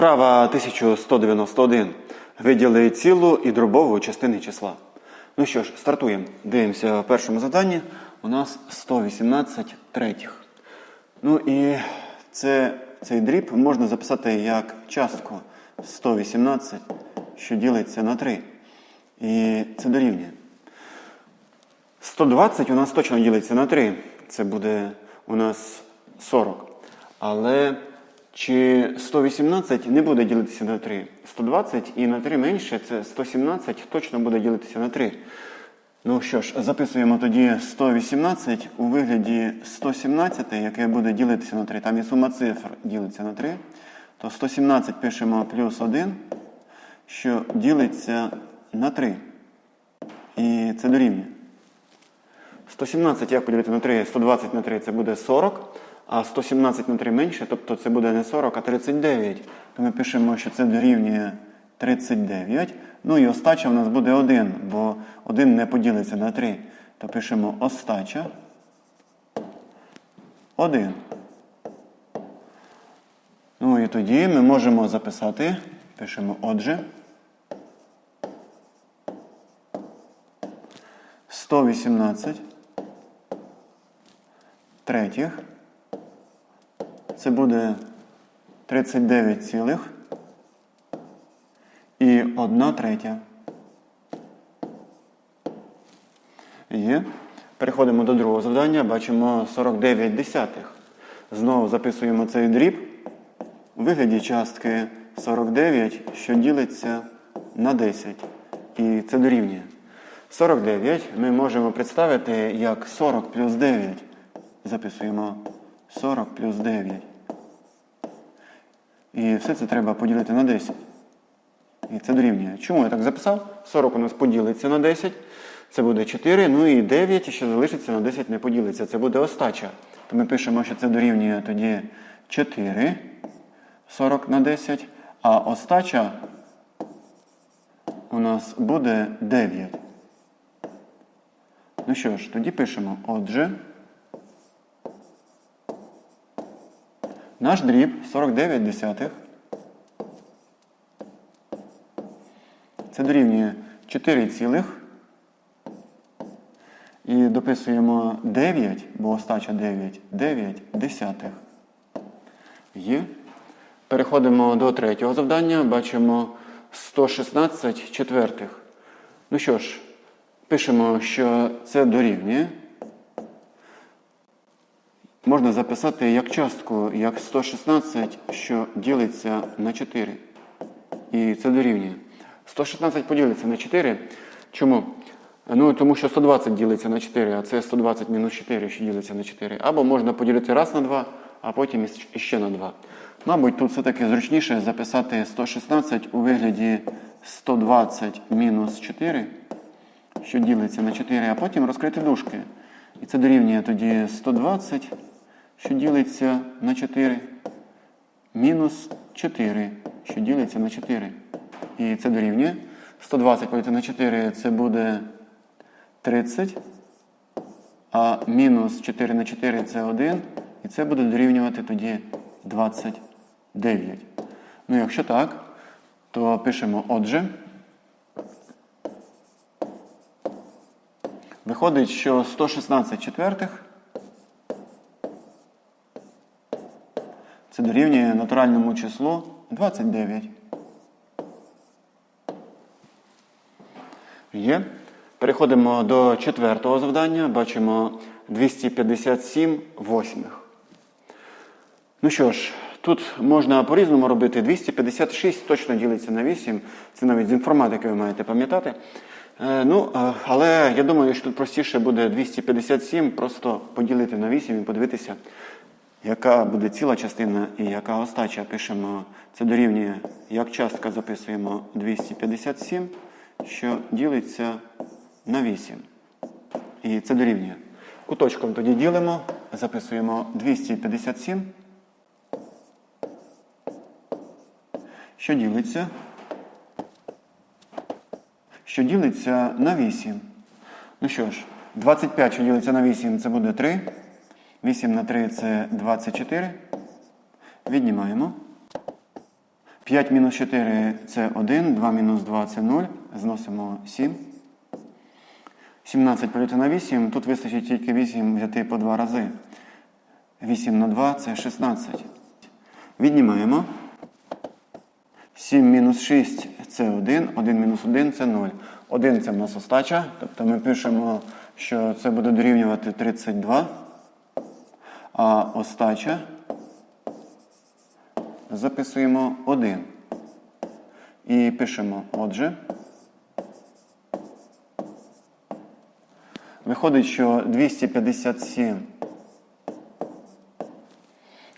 Вправа 1191. Виділи цілу і дробову частини числа. Ну що ж, стартуємо. Дивимося в першому заданні. У нас 118 третіх. Ну і це, цей дріб можна записати як частку 118, що ділиться на 3. І це дорівнює. 120 у нас точно ділиться на 3. Це буде у нас 40. Але чи 118 не буде ділитися на 3? 120 і на 3 менше це 117 точно буде ділитися на 3. Ну що ж, записуємо тоді 118 у вигляді 117, яке буде ділитися на 3. Там і сума цифр ділиться на 3. То 117 пишемо плюс 1, що ділиться на 3. І це дорівнює. 117 як поділити на 3, 120 на 3 це буде 40, а 117 на 3 менше, тобто це буде не 40, а 39. То ми пишемо, що це дорівнює 39. Ну і остача в нас буде 1, бо 1 не поділиться на 3. То пишемо остача 1. Ну і тоді ми можемо записати, пишемо отже. 118 третіх. Це буде 39 цілих і 1 третя. Є. Переходимо до другого завдання. Бачимо 49 десятих. Знову записуємо цей дріб у вигляді частки 49, що ділиться на 10. І це дорівнює. 49 ми можемо представити як 40 плюс 9. Записуємо 40 плюс 9. І все це треба поділити на 10. І це дорівнює. Чому я так записав? 40 у нас поділиться на 10. Це буде 4. Ну і 9, що залишиться на 10, не поділиться. Це буде остача. То ми пишемо, що це дорівнює тоді 4. 40 на 10. А остача у нас буде 9. Ну що ж, тоді пишемо. Отже, наш дріб 49 десятих. Це дорівнює 4 цілих. І дописуємо 9, бо остача 9, 9 десятих. Є. Переходимо до третього завдання. Бачимо 116 четвертих. Ну що ж, пишемо, що це дорівнює. Можна записати як частку, як 116, що ділиться на 4. І це дорівнює. 116 поділиться на 4. Чому? Ну, тому що 120 ділиться на 4, а це 120 мінус 4, що ділиться на 4. Або можна поділити раз на 2, а потім іще на 2. Мабуть, тут все-таки зручніше записати 116 у вигляді 120 мінус 4, що ділиться на 4, а потім розкрити дужки. І це дорівнює тоді 120, що ділиться на 4, мінус 4, що ділиться на 4. І це дорівнює. 120 поділити на 4 це буде 30. А мінус 4 на 4 це 1. І це буде дорівнювати тоді 29. Ну, якщо так, то пишемо отже. Виходить, що 116 четвертих це дорівнює натуральному числу 29. Є. Переходимо до четвертого завдання. Бачимо 257 восьмих. Ну що ж, тут можна по-різному робити. 256 точно ділиться на 8. Це навіть з інформатики ви маєте пам'ятати. Е, ну, е, але я думаю, що тут простіше буде 257 просто поділити на 8 і подивитися, яка буде ціла частина і яка остача. Пишемо, це дорівнює, як частка записуємо 257, що ділиться на 8. І це дорівнює. Куточком тоді ділимо, записуємо 257, що ділиться, що ділиться на 8. Ну що ж, 25, що ділиться на 8, це буде 3. 8 на 3 це 24. Віднімаємо. 5 мінус 4 це 1, 2 мінус 2 це 0. Зносимо 7. 17 поділити на 8. Тут вистачить тільки 8 взяти по 2 рази. 8 на 2 це 16. Віднімаємо. 7 мінус 6 це 1, 1 мінус 1 це 0. 1 це в нас остача, тобто ми пишемо, що це буде дорівнювати 32, а остача записуємо 1. І пишемо отже. Виходить, що 257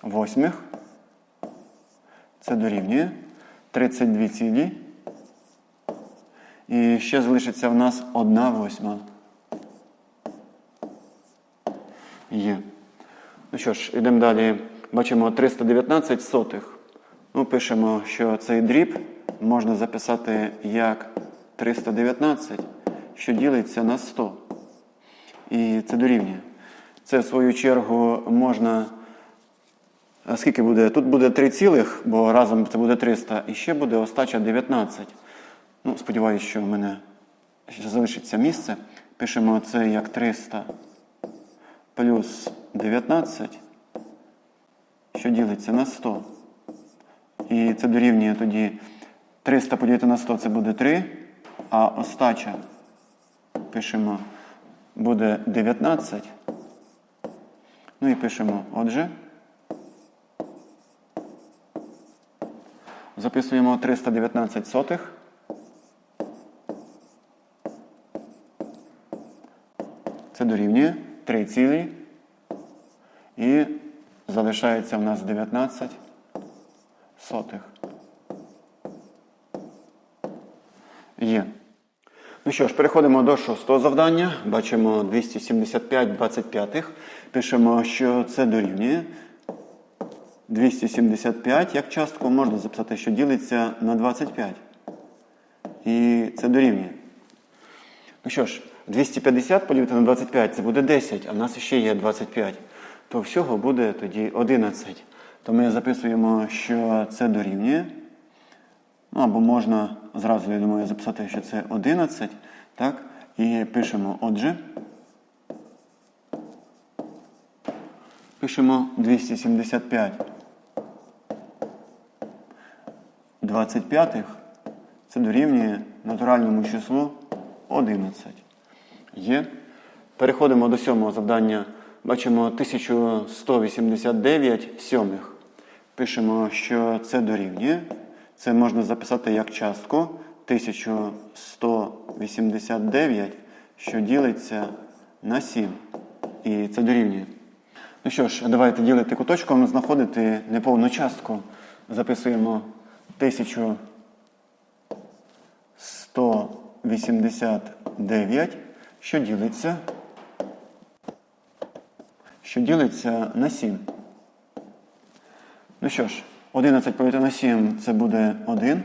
восьмих це дорівнює 32 цілі. І ще залишиться в нас 1 восьма. Є. Ну що ж, йдемо далі. Бачимо 319 сотих. Ну, пишемо, що цей дріб можна записати як 319, що ділиться на 100. І це дорівнює. Це, в свою чергу, можна. А скільки буде? Тут буде 3 цілих, бо разом це буде 300, і ще буде остача 19. Ну, сподіваюся, що в мене ще залишиться місце. Пишемо це як 300 плюс 19, що ділиться на 100. І це дорівнює тоді 300 поділити на 100 це буде 3, а остача пишемо буде 19. Ну і пишемо отже. Записуємо 319 сотих. Це дорівнює 3 цілі. І залишається в нас 19 сотих. Є. Ну що ж, переходимо до шостого завдання. Бачимо 275 25. Пишемо, що це дорівнює. 275 як частку можна записати, що ділиться на 25. І це дорівнює. Ну що ж, 250 поділити на 25 це буде 10, а в нас ще є 25. То всього буде тоді 11. То ми записуємо, що це дорівнює. Ну, або можна зразу, я думаю, записати, що це 11. Так? І пишемо отже. Пишемо 275. 25 це дорівнює натуральному числу 11. Є. Переходимо до сьомого завдання. Бачимо 1189 сьомих. Пишемо, що це дорівнює. Це можна записати як частку 1189, що ділиться на 7. І це дорівнює. Ну що ж, давайте ділити куточком, знаходити неповну частку. Записуємо 1189, що ділиться, що ділиться на 7. Ну що ж, 11 поділити на 7 це буде 1.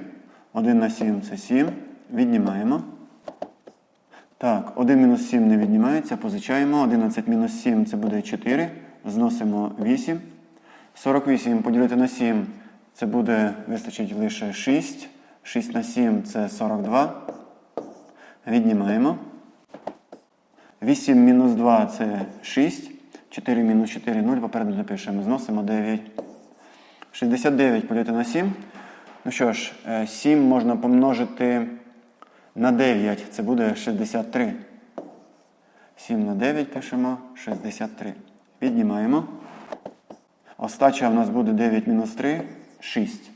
1 на 7 це 7. Віднімаємо. Так, 1 мінус 7 не віднімається, позичаємо. 11 мінус 7 це буде 4. Зносимо 8. 48 поділити на 7 це буде, вистачить лише 6. 6 на 7 це 42. Віднімаємо. 8 мінус 2 це 6. 4 мінус 4 0. Попереду напишемо. Зносимо 9. 69 поділити на 7. Ну що ж, 7 можна помножити на 9. Це буде 63. 7 на 9 пишемо 63. Віднімаємо. Остача в нас буде 9 мінус 3 6.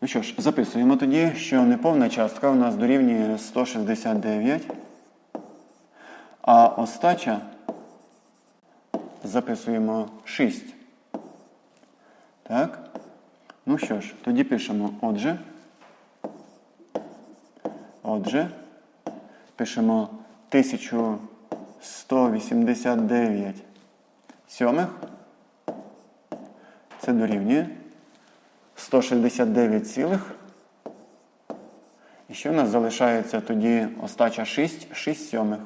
Ну що ж, записуємо тоді, що неповна частка у нас дорівнює 169. А остача записуємо 6. Так? Ну що ж, тоді пишемо отже. Отже, пишемо 1189 сьомих. Це дорівнює 169 цілих. І що в нас залишається тоді остача 6, 6 сьомих.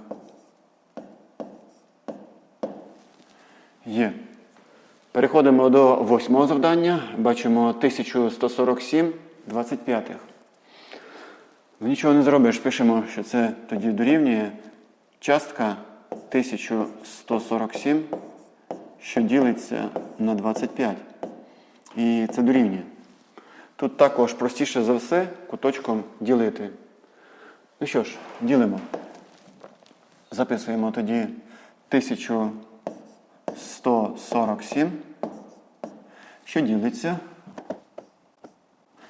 Є. Переходимо до восьмого завдання. Бачимо 1147 25. Ну, нічого не зробиш, пишемо, що це тоді дорівнює частка 1147, що ділиться на 25. І це дорівнює. Тут також простіше за все куточком ділити. Ну що ж, ділимо. Записуємо тоді 1147, що ділиться,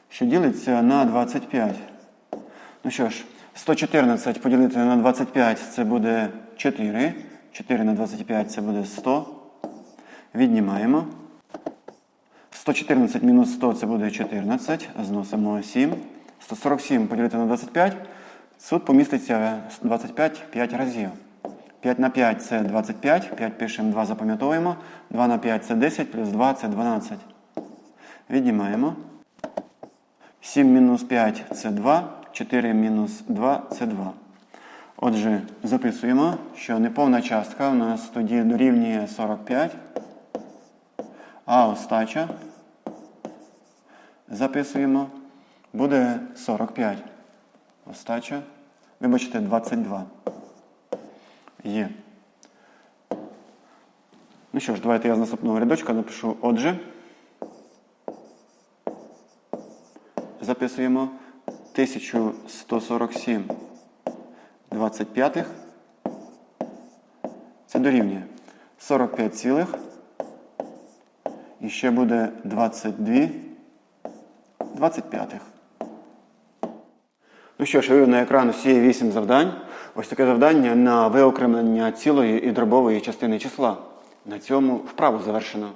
що ділиться на 25. Ну що ж, 114 поділити на 25 це буде 4. 4 на 25 це буде 100. Віднімаємо. 114 мінус 100 це буде 14. Зносимо 7. 147 поділити на 25. Тут поміститься 25 5 разів. 5 на 5 це 25. 5 пишемо, 2 запам'ятовуємо. 2 на 5 це 10, плюс 2 це 12. Віднімаємо. 7 мінус 5 це 2. 4 мінус 2 це 2. Отже, записуємо, що неповна частка у нас тоді дорівнює 45. А остача записуємо, буде 45. Остача, вибачте, 22. Є. Ну що ж, давайте я з наступного рядочка напишу отже. Записуємо 1147 25. Це дорівнює 45 цілих. І ще буде 22 25. Ну що ж, вивів на екран усі 8 завдань. Ось таке завдання на виокремлення цілої і дробової частини числа. На цьому вправу завершено.